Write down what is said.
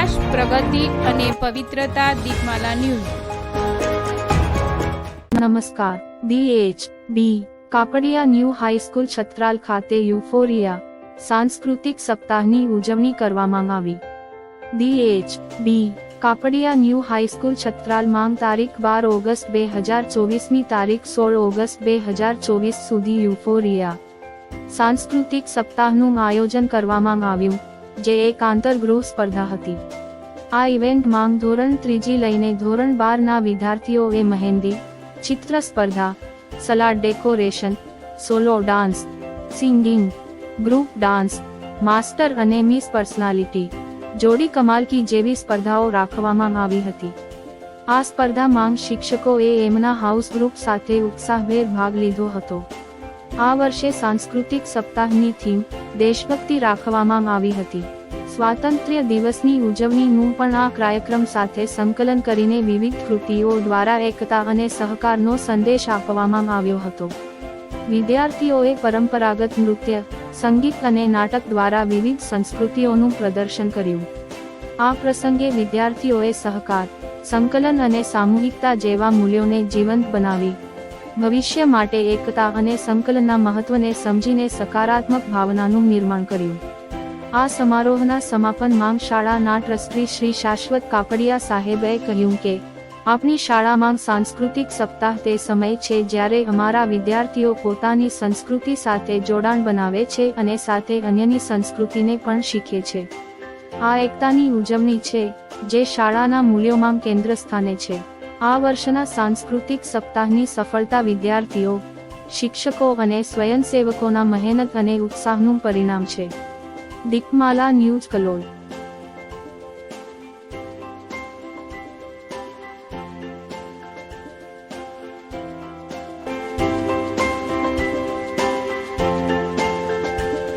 વિકાસ પ્રગતિ અને પવિત્રતા દીપમાલા ન્યૂઝ. નમસ્કાર. DH B Kapadia new high school Chhatral ખાતે યુફોરિયા સાંસ્કૃતિક સપ્તાહની ઉજવણી કરવામાં આવી. DH B Kapadia new high school Chhatral માંગ તારીખ બાર ઓગસ્ટ બે હજાર ચોવીસની તારીખ સોળ ઓગસ્ટ બે હજાર ચોવીસ સુધી યુફોરિયા સાંસ્કૃતિક સપ્તાહનું આયોજન કરવામાં આવ્યું. જે એક આંતરગૃહ સ્પર્ધા હતી. આ ઇવેન્ટ માંગ ધોરણ ત્રીજી લઈને ધોરણ બારના વિદ્યાર્થીઓએ મહેંદી, ચિત્ર સ્પર્ધા, salad decoration, solo dance, singing, group dance, master અને મિસ પર્સનાલિટી, જોડી કમાલકી જેવી સ્પર્ધાઓ રાખવામાં આવી હતી. આ સ્પર્ધા માંગ શિક્ષકોએ એમના હાઉસ ગ્રુપ સાથે ઉત્સાહભેર ભાગ લીધો હતો. આ વર્ષે સાંસ્કૃતિક સપ્તાહની થીમ દેશભક્તિ રાખવામાં આવી હતી. સ્વાતંત્ર્ય દિવસની ઉજવણીનું પણ આ કાર્યક્રમ સાથે સંકલન કરીને વિવિધ કૃતિઓ દ્વારા એકતા અને સહકારનો સંદેશ આપવામાં આવ્યો હતો. વિદ્યાર્થીઓએ પરંપરાગત નૃત્ય, સંગીત અને નાટક દ્વારા વિવિધ સંસ્કૃતિઓનું પ્રદર્શન કર્યું. આ પ્રસંગે વિદ્યાર્થીઓએ સહકાર, સંકલન અને સામૂહિકતા જેવા મૂલ્યોને જીવંત બનાવી ભવિષ્ય માટે એકતા અને સંકલનના મહત્વને સમજીને સકારાત્મક ભાવનાનું નિર્માણ કર્યું. આ સમારોહના સમાપનમાં શાળાના ટ્રસ્ટી શ્રી શાશ્વત કાપડિયા સાહેબે કહ્યું કે, આપણી શાળામાં સાંસ્કૃતિક સપ્તાહ તે સમય છે જ્યારે અમારા વિદ્યાર્થીઓ પોતાની સંસ્કૃતિ સાથે જોડાણ બનાવે છે અને સાથે અન્યની સંસ્કૃતિને પણ શીખે છે. આ એકતાની ઉજવણી છે, જે શાળાના મૂલ્યોમાં કેન્દ્ર સ્થાને છે. આ વર્ષના સાંસ્કૃતિક સપ્તાહની સફળતા વિદ્યાર્થીઓ, શિક્ષકો અને સ્વયંસેવકોના મહેનત અને ઉત્સાહનું પરિણામ છે. દીપમાલા ન્યૂઝ કલોલ